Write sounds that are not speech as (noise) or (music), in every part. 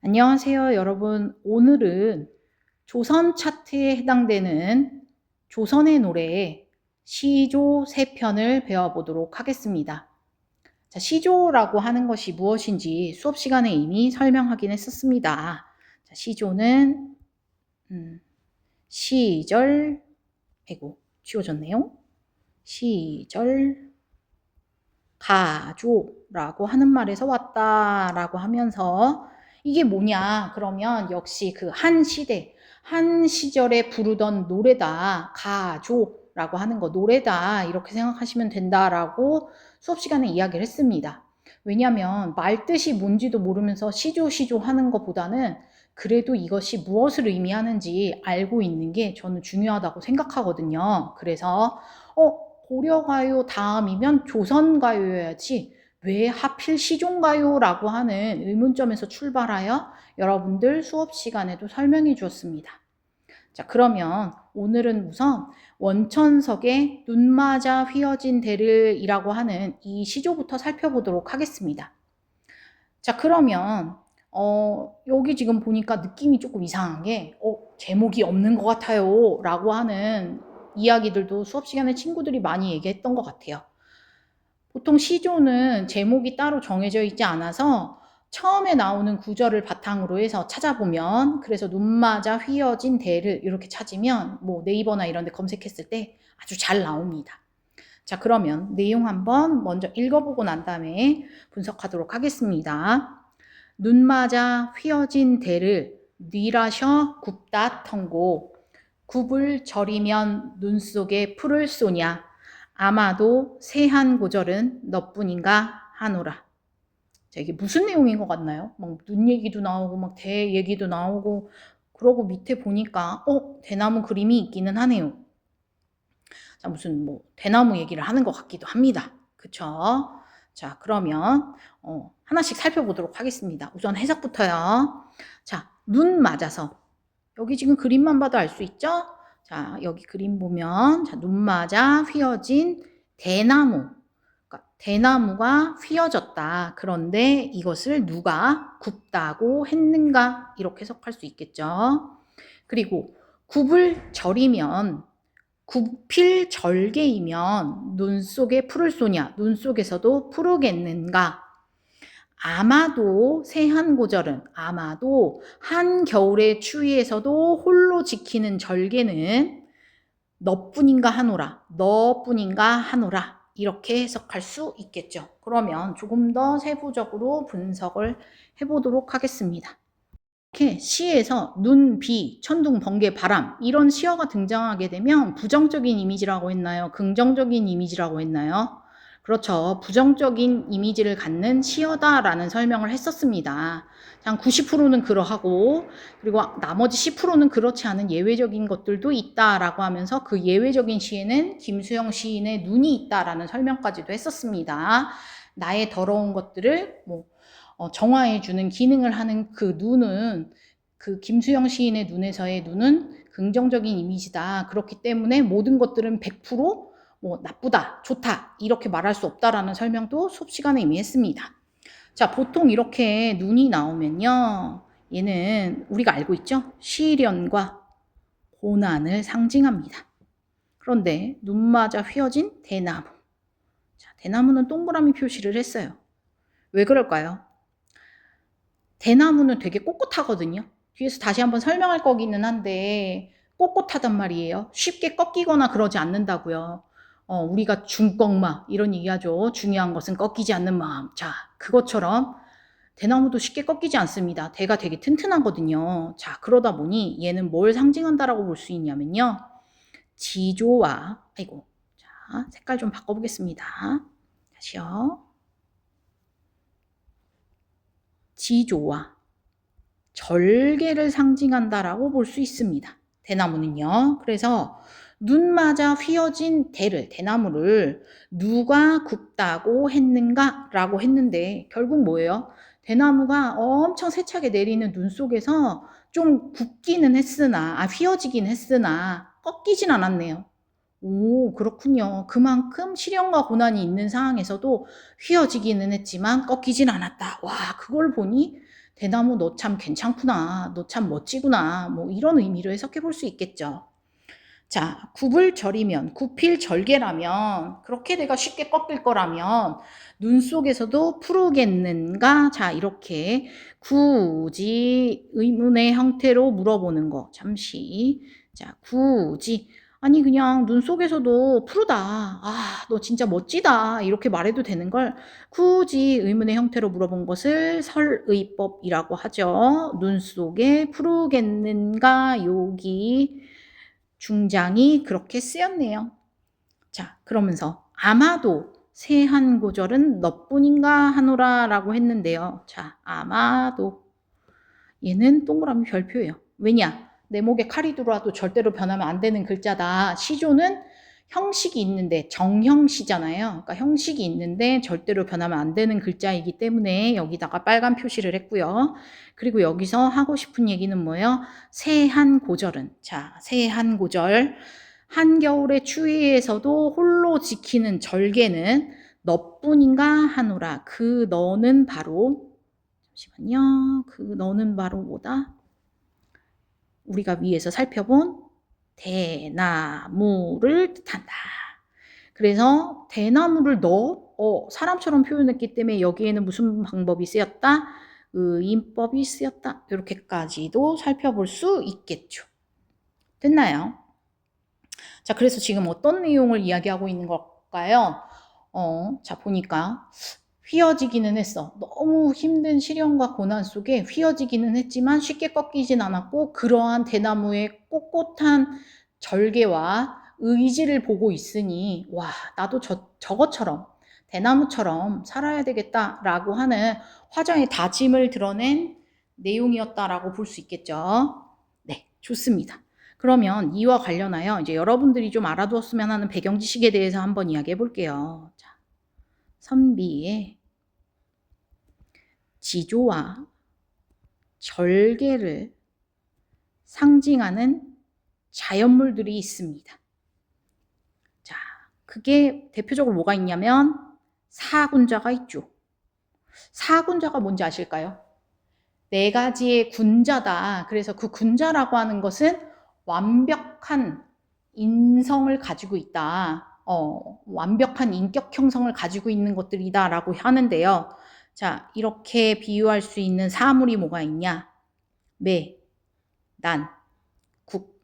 안녕하세요, 여러분. 오늘은 조선 차트에 해당되는 조선의 노래 시조 세 편을 배워보도록 하겠습니다. 자, 시조라고 하는 것이 무엇인지 수업 시간에 이미 설명하긴 했었습니다. 자, 시조는 음, 시절, 아이고 지워졌네요. 시절 가조라고 하는 말에서 왔다라고 하면서 이게 뭐냐? 그러면 역시 그 한 시대, 한 시절에 부르던 노래다. 가조라고 하는 거 노래다. 이렇게 생각하시면 된다라고 수업 시간에 이야기를 했습니다. 왜냐하면 말 뜻이 뭔지도 모르면서 시조 시조 하는 것보다는 그래도 이것이 무엇을 의미하는지 알고 있는 게 저는 중요하다고 생각하거든요. 그래서 어 고려가요 다음이면 조선가요여야지 왜 하필 시종가요 라고 하는 의문점에서 출발하여 여러분들 수업 시간에도 설명해 주었습니다. 자, 그러면 오늘은 우선 원천석의 눈 맞아 휘어진 대를이라고 하는 이 시조부터 살펴보도록 하겠습니다. 자, 그러면 어, 여기 지금 보니까 느낌이 조금 이상한 게 어, 제목이 없는 것 같아요 라고 하는 이야기들도 수업 시간에 친구들이 많이 얘기했던 것 같아요. 보통 시조는 제목이 따로 정해져 있지 않아서 처음에 나오는 구절을 바탕으로 해서 찾아보면 그래서 눈 맞아 휘어진 대를 이렇게 찾으면 뭐 네이버나 이런 데 검색했을 때 아주 잘 나옵니다. 자, 그러면 내용 한번 먼저 읽어보고 난 다음에 분석하도록 하겠습니다. 눈 맞아 휘어진 대를 뉘라셔 굽다 턴고 굽을 절이면 눈 속에 풀을 쏘냐 아마도 새한 고절은 너뿐인가 하노라. 자, 이게 무슨 내용인 것 같나요? 막 눈 얘기도 나오고 막 대 얘기도 나오고 그러고 밑에 보니까 어 대나무 그림이 있기는 하네요. 자 무슨 뭐 대나무 얘기를 하는 것 같기도 합니다. 그쵸? 자 그러면 어, 하나씩 살펴보도록 하겠습니다. 우선 해석부터요. 자 눈 맞아서 여기 지금 그림만 봐도 알 수 있죠? 자, 여기 그림 보면 자, 눈 맞아 휘어진 대나무. 그러니까 대나무가 휘어졌다. 그런데 이것을 누가 굽다고 했는가? 이렇게 해석할 수 있겠죠. 그리고 굽을 절이면 굽필 절개이면 눈 속에 풀을 쏘냐? 눈 속에서도 푸르겠는가? 아마도 새한고절은 아마도 한겨울의 추위에서도 홀로 지키는 절개는 너뿐인가 하노라 너뿐인가 하노라 이렇게 해석할 수 있겠죠. 그러면 조금 더 세부적으로 분석을 해보도록 하겠습니다. 이렇게 시에서 눈, 비, 천둥, 번개, 바람 이런 시어가 등장하게 되면 부정적인 이미지라고 했나요? 긍정적인 이미지라고 했나요? 그렇죠. 부정적인 이미지를 갖는 시어다라는 설명을 했었습니다. 한 90%는 그러하고 그리고 나머지 10%는 그렇지 않은 예외적인 것들도 있다라고 하면서 그 예외적인 시에는 김수영 시인의 눈이 있다라는 설명까지도 했었습니다. 나의 더러운 것들을 뭐 어, 정화해 주는 기능을 하는 그 눈은 그 김수영 시인의 눈에서의 눈은 긍정적인 이미지다. 그렇기 때문에 모든 것들은 100% 뭐 나쁘다, 좋다 이렇게 말할 수 없다라는 설명도 수업 시간에 이미 했습니다. 자, 보통 이렇게 눈이 나오면요. 얘는 우리가 알고 있죠? 시련과 고난을 상징합니다. 그런데 눈 맞아 휘어진 대나무. 자, 대나무는 동그라미 표시를 했어요. 왜 그럴까요? 대나무는 되게 꼿꼿하거든요. 뒤에서 다시 한번 설명할 거기는 한데 꼿꼿하단 말이에요. 쉽게 꺾이거나 그러지 않는다고요. 어, 우리가 중꺾마 이런 얘기하죠. 중요한 것은 꺾이지 않는 마음. 자, 그것처럼 대나무도 쉽게 꺾이지 않습니다. 대가 되게 튼튼하거든요. 자, 그러다 보니 얘는 뭘 상징한다라고 볼 수 있냐면요. 지조와 아이고. 자, 색깔 좀 바꿔 보겠습니다. 다시요. 지조와 절개를 상징한다라고 볼 수 있습니다. 대나무는요. 그래서 눈 맞아 휘어진 대를, 대나무를 누가 굽다고 했는가? 라고 했는데 결국 뭐예요? 대나무가 엄청 세차게 내리는 눈 속에서 좀 굽기는 했으나, 아, 휘어지긴 했으나 꺾이진 않았네요. 오, 그렇군요. 그만큼 시련과 고난이 있는 상황에서도 휘어지기는 했지만 꺾이진 않았다. 와, 그걸 보니 대나무 너 참 괜찮구나. 너 참 멋지구나. 뭐 이런 의미로 해석해 볼 수 있겠죠. 자, 굽을 절이면, 굽힐 절개라면, 그렇게 내가 쉽게 꺾일 거라면, 눈 속에서도 푸르겠는가? 자, 이렇게 굳이 의문의 형태로 물어보는 거. 잠시. 자, 굳이. 아니, 그냥 눈 속에서도 푸르다. 아, 너 진짜 멋지다. 이렇게 말해도 되는 걸 굳이 의문의 형태로 물어본 것을 설의법이라고 하죠. 눈 속에 푸르겠는가? 여기 중장이 그렇게 쓰였네요. 자, 그러면서 아마도 세한 고절은 너뿐인가 하노라 라고 했는데요. 자, 아마도 얘는 동그라미 별표예요. 왜냐? 내 목에 칼이 들어와도 절대로 변하면 안 되는 글자다. 시조는 형식이 있는데 정형시잖아요. 그러니까 형식이 있는데 절대로 변하면 안 되는 글자이기 때문에 여기다가 빨간 표시를 했고요. 그리고 여기서 하고 싶은 얘기는 뭐예요? 세한 고절은 자, 세한 고절 한겨울의 추위에서도 홀로 지키는 절개는 너뿐인가 하노라. 그 너는 바로 잠시만요. 그 너는 바로 뭐다? 우리가 위에서 살펴본 대나무를 뜻한다. 그래서 대나무를 넣어 어, 사람처럼 표현했기 때문에 여기에는 무슨 방법이 쓰였다? 의인법이 쓰였다. 이렇게까지도 살펴볼 수 있겠죠. 됐나요? 자, 그래서 지금 어떤 내용을 이야기하고 있는 걸까요? 어, 자, 보니까 휘어지기는 했어. 너무 힘든 시련과 고난 속에 휘어지기는 했지만 쉽게 꺾이진 않았고 그러한 대나무의 꼿꼿한 절개와 의지를 보고 있으니 와 나도 저, 저것처럼 대나무처럼 살아야 되겠다라고 하는 화장의 다짐을 드러낸 내용이었다라고 볼 수 있겠죠. 네, 좋습니다. 그러면 이와 관련하여 이제 여러분들이 좀 알아두었으면 하는 배경 지식에 대해서 한번 이야기해 볼게요. 자, 선비의 지조와 절개를 상징하는 자연물들이 있습니다. 자, 그게 대표적으로 뭐가 있냐면 사군자가 있죠. 사군자가 뭔지 아실까요? 네 가지의 군자다. 그래서 그 군자라고 하는 것은 완벽한 인성을 가지고 있다. 어, 완벽한 인격 형성을 가지고 있는 것들이다라고 하는데요. 자, 이렇게 비유할 수 있는 사물이 뭐가 있냐? 매, 난, 국,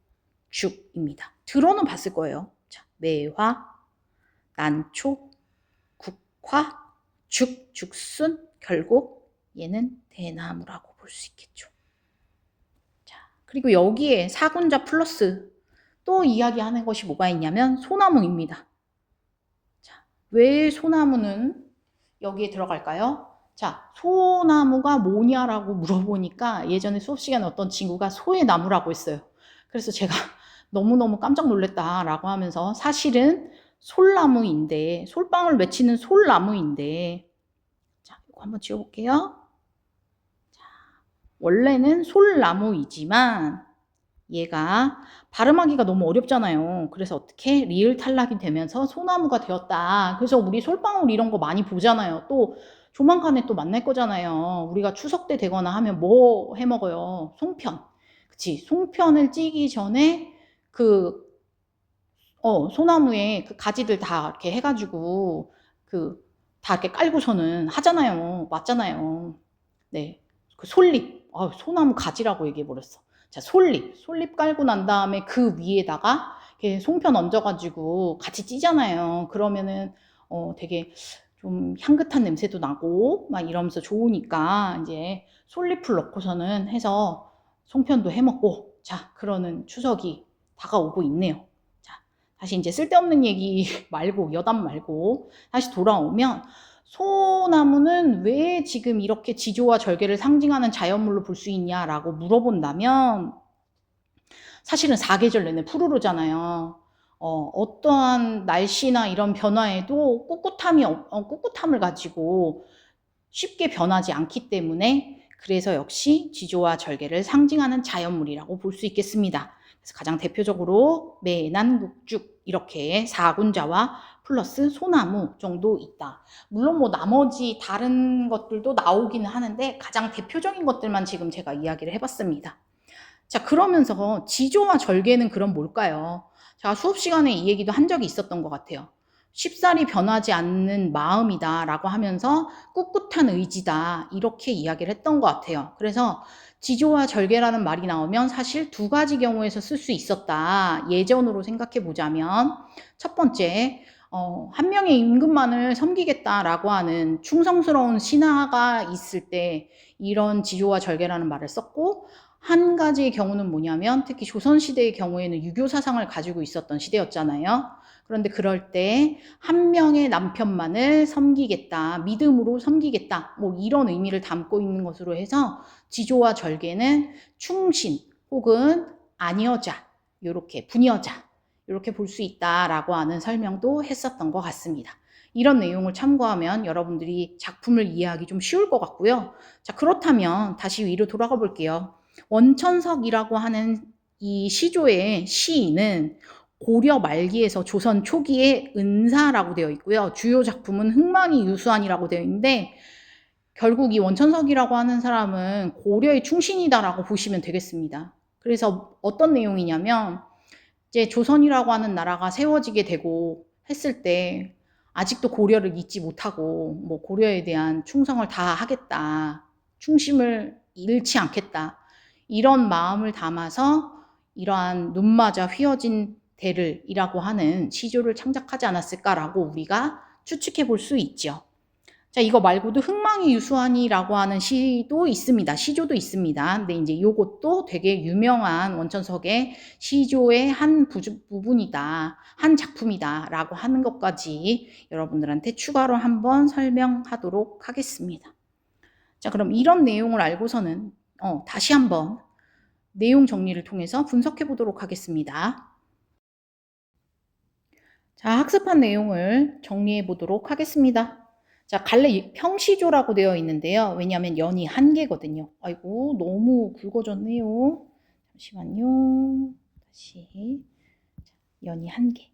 죽입니다. 들어는 봤을 거예요. 자, 매화, 난초, 국화, 죽, 죽순, 결국 얘는 대나무라고 볼 수 있겠죠. 자, 그리고 여기에 사군자 플러스 또 이야기하는 것이 뭐가 있냐면 소나무입니다. 자, 왜 소나무는 여기에 들어갈까요? 자, 소나무가 뭐냐라고 물어보니까 예전에 수업 시간에 어떤 친구가 소의 나무라고 했어요. 그래서 제가 (laughs) 너무너무 깜짝 놀랐다라고 하면서 사실은 솔나무인데, 솔방울 맺히는 솔나무인데, 자, 이거 한번 지워볼게요. 자, 원래는 솔나무이지만, 얘가 발음하기가 너무 어렵잖아요. 그래서 어떻게 리을 탈락이 되면서 소나무가 되었다. 그래서 우리 솔방울 이런 거 많이 보잖아요. 또 조만간에 또 만날 거잖아요. 우리가 추석 때 되거나 하면 뭐 해 먹어요? 송편. 그치? 송편을 찌기 전에 그, 어, 소나무에 그 가지들 다 이렇게 해가지고 그, 다 이렇게 깔고서는 하잖아요. 맞잖아요. 네. 그 솔잎. 아, 소나무 가지라고 얘기해버렸어. 자, 솔잎. 솔잎 깔고 난 다음에 그 위에다가 이렇게 송편 얹어가지고 같이 찌잖아요. 그러면은, 어, 되게 좀 향긋한 냄새도 나고 막 이러면서 좋으니까 이제 솔잎을 넣고서는 해서 송편도 해 먹고 자 그러는 추석이 다가오고 있네요. 자 다시 이제 쓸데없는 얘기 (laughs) 말고 여담 말고 다시 돌아오면 소나무는 왜 지금 이렇게 지조와 절개를 상징하는 자연물로 볼 수 있냐라고 물어본다면 사실은 사계절 내내 푸르르잖아요. 어, 어떠한 날씨나 이런 변화에도 꿋꿋함이, 어, 꿋꿋함을 가지고 쉽게 변하지 않기 때문에 그래서 역시 지조와 절개를 상징하는 자연물이라고 볼 수 있겠습니다. 그래서 가장 대표적으로 매난국죽 이렇게 사군자와 플러스 소나무 정도 있다. 물론 뭐 나머지 다른 것들도 나오기는 하는데 가장 대표적인 것들만 지금 제가 이야기를 해봤습니다. 자, 그러면서 지조와 절개는 그럼 뭘까요? 제가 수업 시간에 이 얘기도 한 적이 있었던 것 같아요. 쉽사리 변하지 않는 마음이다 라고 하면서 꿋꿋한 의지다 이렇게 이야기를 했던 것 같아요. 그래서 지조와 절개라는 말이 나오면 사실 두 가지 경우에서 쓸 수 있었다. 예전으로 생각해 보자면 첫 번째 어, 한 명의 임금만을 섬기겠다라고 하는 충성스러운 신하가 있을 때 이런 지조와 절개라는 말을 썼고 한 가지의 경우는 뭐냐면 특히 조선시대의 경우에는 유교 사상을 가지고 있었던 시대였잖아요. 그런데 그럴 때 한 명의 남편만을 섬기겠다, 믿음으로 섬기겠다, 뭐 이런 의미를 담고 있는 것으로 해서 지조와 절개는 충신 혹은 아니여자, 이렇게 분여자, 이렇게 볼 수 있다라고 하는 설명도 했었던 것 같습니다. 이런 내용을 참고하면 여러분들이 작품을 이해하기 좀 쉬울 것 같고요. 자, 그렇다면 다시 위로 돌아가 볼게요. 원천석이라고 하는 이 시조의 시인은 고려 말기에서 조선 초기의 은사라고 되어 있고요. 주요 작품은 흥망이 유수한이라고 되어 있는데 결국 이 원천석이라고 하는 사람은 고려의 충신이다라고 보시면 되겠습니다. 그래서 어떤 내용이냐면 이제 조선이라고 하는 나라가 세워지게 되고 했을 때 아직도 고려를 잊지 못하고 뭐 고려에 대한 충성을 다 하겠다. 충심을 잃지 않겠다. 이런 마음을 담아서 이러한 눈맞아 휘어진 대를이라고 하는 시조를 창작하지 않았을까라고 우리가 추측해 볼 수 있죠. 자, 이거 말고도 흥망이 유수하니라고 하는 시도 있습니다. 시조도 있습니다. 근데 이제 요것도 되게 유명한 원천석의 시조의 한 부분이다. 한 작품이다. 라고 하는 것까지 여러분들한테 추가로 한번 설명하도록 하겠습니다. 자, 그럼 이런 내용을 알고서는 어, 다시 한번 내용 정리를 통해서 분석해 보도록 하겠습니다. 자, 학습한 내용을 정리해 보도록 하겠습니다. 자, 갈래 평시조라고 되어 있는데요. 왜냐하면 연이 한 개거든요. 아이고, 너무 굵어졌네요. 잠시만요. 다시. 연이 한 개.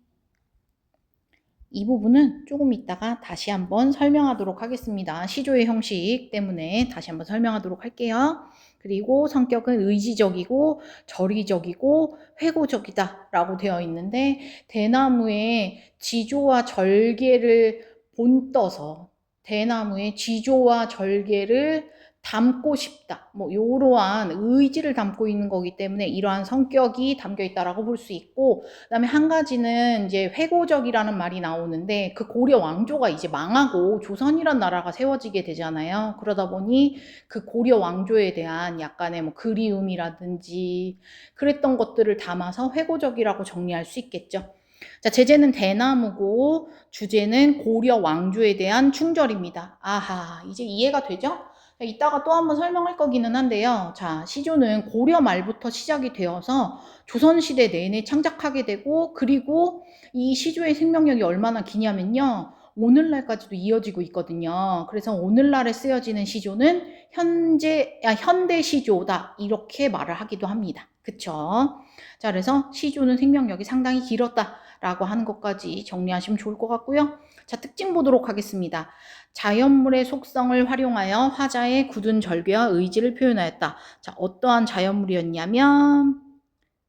이 부분은 조금 이따가 다시 한번 설명하도록 하겠습니다. 시조의 형식 때문에 다시 한번 설명하도록 할게요. 그리고 성격은 의지적이고 절의적이고 회고적이다 라고 되어 있는데 대나무의 지조와 절개를 본떠서 대나무의 지조와 절개를 담고 싶다. 뭐 이러한 의지를 담고 있는 거기 때문에 이러한 성격이 담겨 있다라고 볼 수 있고 그다음에 한 가지는 이제 회고적이라는 말이 나오는데 그 고려 왕조가 이제 망하고 조선이란 나라가 세워지게 되잖아요. 그러다 보니 그 고려 왕조에 대한 약간의 뭐 그리움이라든지 그랬던 것들을 담아서 회고적이라고 정리할 수 있겠죠. 자, 제재는 대나무고 주제는 고려 왕조에 대한 충절입니다. 아하, 이제 이해가 되죠? 이따가 또 한번 설명할 거기는 한데요. 자, 시조는 고려 말부터 시작이 되어서 조선시대 내내 창작하게 되고, 그리고 이 시조의 생명력이 얼마나 기냐면요. 오늘날까지도 이어지고 있거든요. 그래서 오늘날에 쓰여지는 시조는 현재, 야, 현대 시조다. 이렇게 말을 하기도 합니다. 그쵸? 자, 그래서 시조는 생명력이 상당히 길었다 라고 하는 것까지 정리하시면 좋을 것 같고요. 자, 특징 보도록 하겠습니다. 자연물의 속성을 활용하여 화자의 굳은 절개와 의지를 표현하였다. 자, 어떠한 자연물이었냐면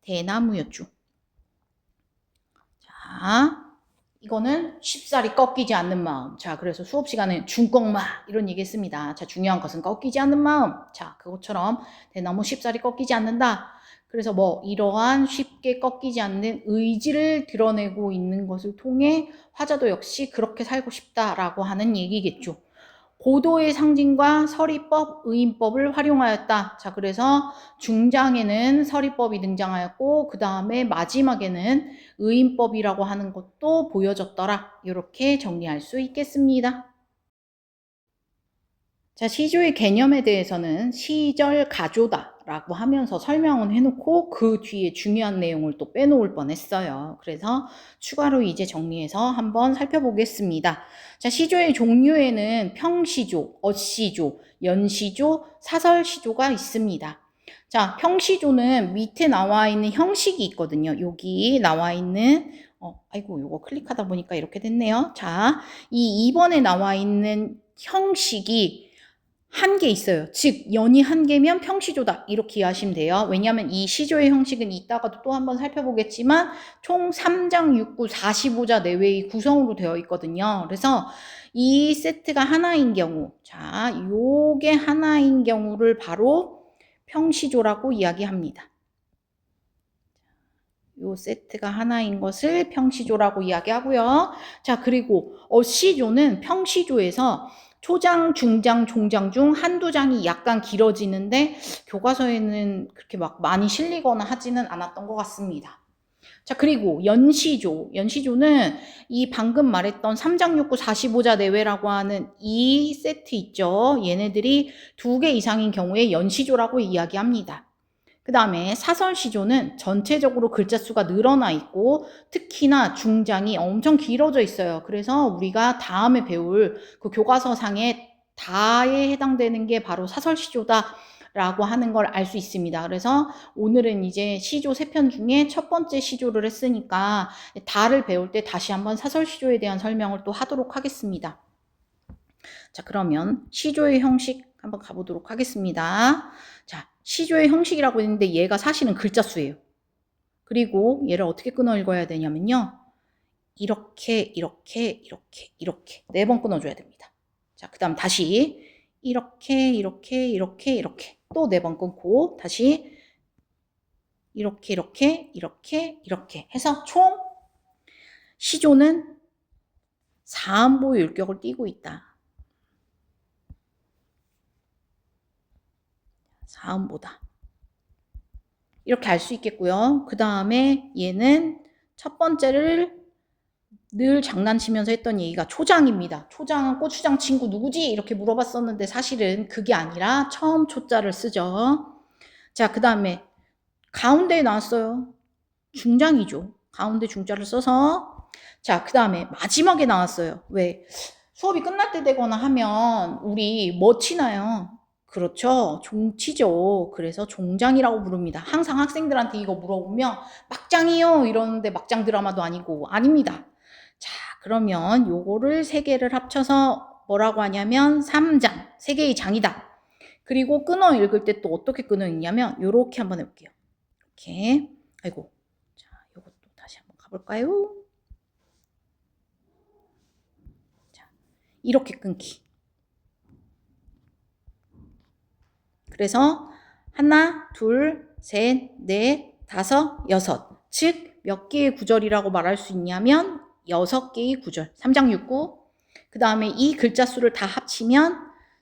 대나무였죠. 자, 이거는 쉽사리 꺾이지 않는 마음. 자, 그래서 수업 시간에 중꺾마 이런 얘기 했습니다. 자, 중요한 것은 꺾이지 않는 마음. 자, 그것처럼 대나무 쉽사리 꺾이지 않는다. 그래서 뭐 이러한 쉽게 꺾이지 않는 의지를 드러내고 있는 것을 통해 화자도 역시 그렇게 살고 싶다라고 하는 얘기겠죠. 고도의 상징과 서리법, 의인법을 활용하였다. 자, 그래서 중장에는 서리법이 등장하였고, 그 다음에 마지막에는 의인법이라고 하는 것도 보여졌더라. 이렇게 정리할 수 있겠습니다. 자, 시조의 개념에 대해서는 시절 가조다 라고 하면서 설명은 해놓고 그 뒤에 중요한 내용을 또 빼놓을 뻔 했어요. 그래서 추가로 이제 정리해서 한번 살펴보겠습니다. 자, 시조의 종류에는 평시조, 어시조, 연시조, 사설시조가 있습니다. 자, 평시조는 밑에 나와 있는 형식이 있거든요. 여기 나와 있는 어, 아이고, 요거 클릭하다 보니까 이렇게 됐네요. 자, 이 2번에 나와 있는 형식이 한 개 있어요. 즉, 연이 한 개면 평시조다. 이렇게 이해하시면 돼요. 왜냐하면 이 시조의 형식은 이따가도 또 한번 살펴보겠지만, 총 3장 6구 45자 내외의 구성으로 되어 있거든요. 그래서 이 세트가 하나인 경우, 자, 요게 하나인 경우를 바로 평시조라고 이야기합니다. 요 세트가 하나인 것을 평시조라고 이야기하고요. 자, 그리고 어시조는 평시조에서 초장, 중장, 종장 중 한두 장이 약간 길어지는데 교과서에는 그렇게 막 많이 실리거나 하지는 않았던 것 같습니다. 자, 그리고 연시조. 연시조는 이 방금 말했던 3장 6구 45자 내외라고 하는 이 세트 있죠. 얘네들이 두 개 이상인 경우에 연시조라고 이야기합니다. 그 다음에 사설시조는 전체적으로 글자 수가 늘어나 있고 특히나 중장이 엄청 길어져 있어요. 그래서 우리가 다음에 배울 그 교과서상에 다에 해당되는 게 바로 사설시조다. 라고 하는 걸 알 수 있습니다. 그래서 오늘은 이제 시조 세 편 중에 첫 번째 시조를 했으니까 다를 배울 때 다시 한번 사설시조에 대한 설명을 또 하도록 하겠습니다. 자, 그러면 시조의 형식 한번 가보도록 하겠습니다. 자, 시조의 형식이라고 했는데 얘가 사실은 글자 수예요. 그리고 얘를 어떻게 끊어 읽어야 되냐면요. 이렇게, 이렇게, 이렇게, 이렇게. 네 번 끊어줘야 됩니다. 자, 그 다음 다시 이렇게, 이렇게, 이렇게, 이렇게. 또 네 번 끊고 다시 이렇게, 이렇게, 이렇게, 이렇게 해서 총 시조는 사음보의 율격을 띠고 있다. 사음보다. 이렇게 알 수 있겠고요. 그 다음에 얘는 첫 번째를 늘 장난치면서 했던 얘기가 초장입니다. 초장은 고추장 친구 누구지? 이렇게 물어봤었는데 사실은 그게 아니라 처음 초자를 쓰죠. 자, 그 다음에 가운데에 나왔어요. 중장이죠. 가운데 중자를 써서 자, 그 다음에 마지막에 나왔어요. 왜? 수업이 끝날 때 되거나 하면 우리 뭐 치나요? 그렇죠. 종치죠. 그래서 종장이라고 부릅니다. 항상 학생들한테 이거 물어보면 막장이요 이러는데 막장 드라마도 아니고 아닙니다. 자, 그러면 요거를 세 개를 합쳐서 뭐라고 하냐면 3장, 세 개의 장이다. 그리고 끊어 읽을 때 또 어떻게 끊어 읽냐면 요렇게 한번 해볼게요. 이렇게. 아이고. 자, 요것도 다시 한번 가볼까요? 자, 이렇게 끊기. 그래서 하나, 둘, 셋, 넷, 다섯, 여섯. 즉, 몇 개의 구절이라고 말할 수 있냐면 여섯 개의 구절. 3장 6구. 그 다음에 이 글자 수를 다 합치면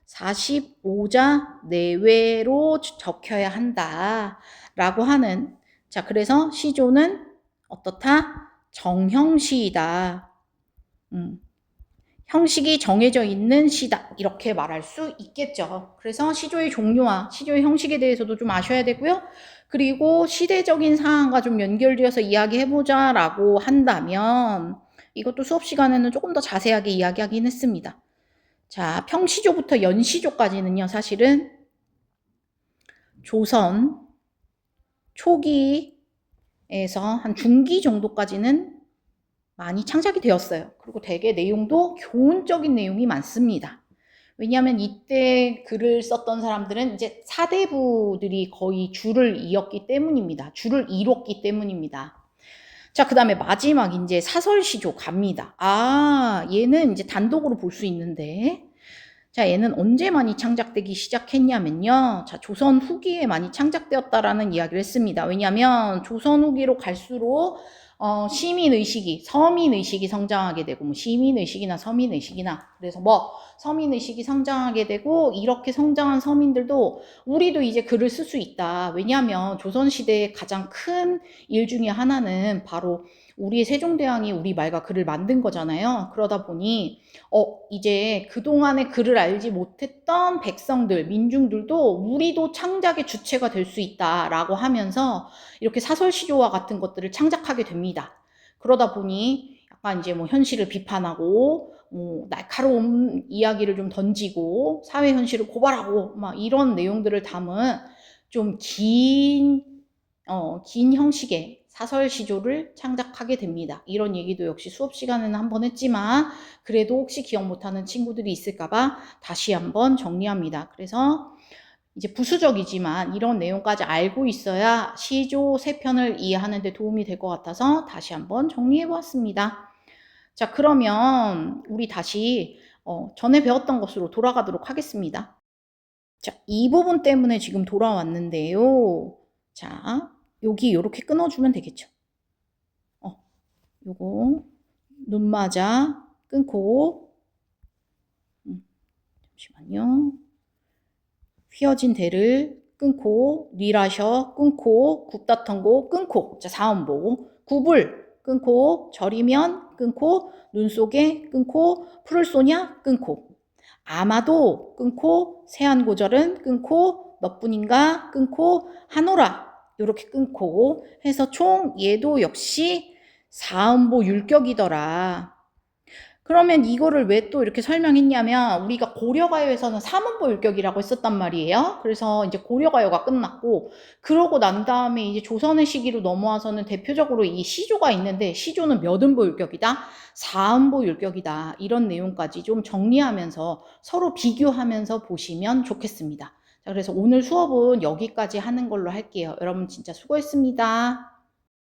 45자 내외로 적혀야 한다. 라고 하는. 자, 그래서 시조는 어떻다? 정형시이다. 음. 형식이 정해져 있는 시다. 이렇게 말할 수 있겠죠. 그래서 시조의 종류와 시조의 형식에 대해서도 좀 아셔야 되고요. 그리고 시대적인 상황과 좀 연결되어서 이야기해보자 라고 한다면 이것도 수업 시간에는 조금 더 자세하게 이야기하긴 했습니다. 자, 평시조부터 연시조까지는요, 사실은 조선 초기에서 한 중기 정도까지는 많이 창작이 되었어요. 그리고 대개 내용도 교훈적인 내용이 많습니다. 왜냐하면 이때 글을 썼던 사람들은 이제 사대부들이 거의 줄을 이었기 때문입니다. 줄을 이뤘기 때문입니다. 자, 그 다음에 마지막 이제 사설시조 갑니다. 아, 얘는 이제 단독으로 볼 수 있는데, 자, 얘는 언제 많이 창작되기 시작했냐면요. 자, 조선 후기에 많이 창작되었다라는 이야기를 했습니다. 왜냐하면 조선 후기로 갈수록 어, 시민의식이, 서민의식이 성장하게 되고, 뭐, 시민의식이나 서민의식이나, 그래서 뭐, 서민의식이 성장하게 되고, 이렇게 성장한 서민들도, 우리도 이제 글을 쓸 수 있다. 왜냐하면, 조선시대의 가장 큰 일 중에 하나는 바로 우리의 세종대왕이 우리 말과 글을 만든 거잖아요. 그러다 보니, 어, 이제 그동안에 글을 알지 못했던 백성들, 민중들도 우리도 창작의 주체가 될 수 있다라고 하면서 이렇게 사설시조와 같은 것들을 창작하게 됩니다. 그러다 보니 약간 이제 뭐 현실을 비판하고, 뭐 날카로운 이야기를 좀 던지고, 사회 현실을 고발하고, 막 이런 내용들을 담은 좀 긴, 어, 긴 형식의 사설 시조를 창작하게 됩니다. 이런 얘기도 역시 수업 시간에는 한 번 했지만 그래도 혹시 기억 못하는 친구들이 있을까봐 다시 한번 정리합니다. 그래서 이제 부수적이지만 이런 내용까지 알고 있어야 시조 세 편을 이해하는 데 도움이 될 것 같아서 다시 한번 정리해 보았습니다. 자, 그러면 우리 다시 어, 전에 배웠던 것으로 돌아가도록 하겠습니다. 자, 이 부분 때문에 지금 돌아왔는데요. 자, 여기 이렇게 끊어주면 되겠죠. 어, 요거 눈 맞아 끊고 음, 잠시만요. 휘어진 대를 끊고 뉘라셔 끊고 굽다턴고 끊고 자 사음보 굽을 끊고 절이면 끊고 눈 속에 끊고 푸를 쏘냐? 끊고. 아마도 끊고 세안 고절은 끊고 너뿐인가? 끊고 하노라. 이렇게 끊고 해서 총 얘도 역시 사음보 율격이더라. 그러면 이거를 왜 또 이렇게 설명했냐면 우리가 고려가요에서는 삼음보 율격이라고 했었단 말이에요. 그래서 이제 고려가요가 끝났고 그러고 난 다음에 이제 조선의 시기로 넘어와서는 대표적으로 이 시조가 있는데 시조는 몇 음보 율격이다? 사음보 율격이다. 이런 내용까지 좀 정리하면서 서로 비교하면서 보시면 좋겠습니다. 자, 그래서 오늘 수업은 여기까지 하는 걸로 할게요. 여러분 진짜 수고했습니다.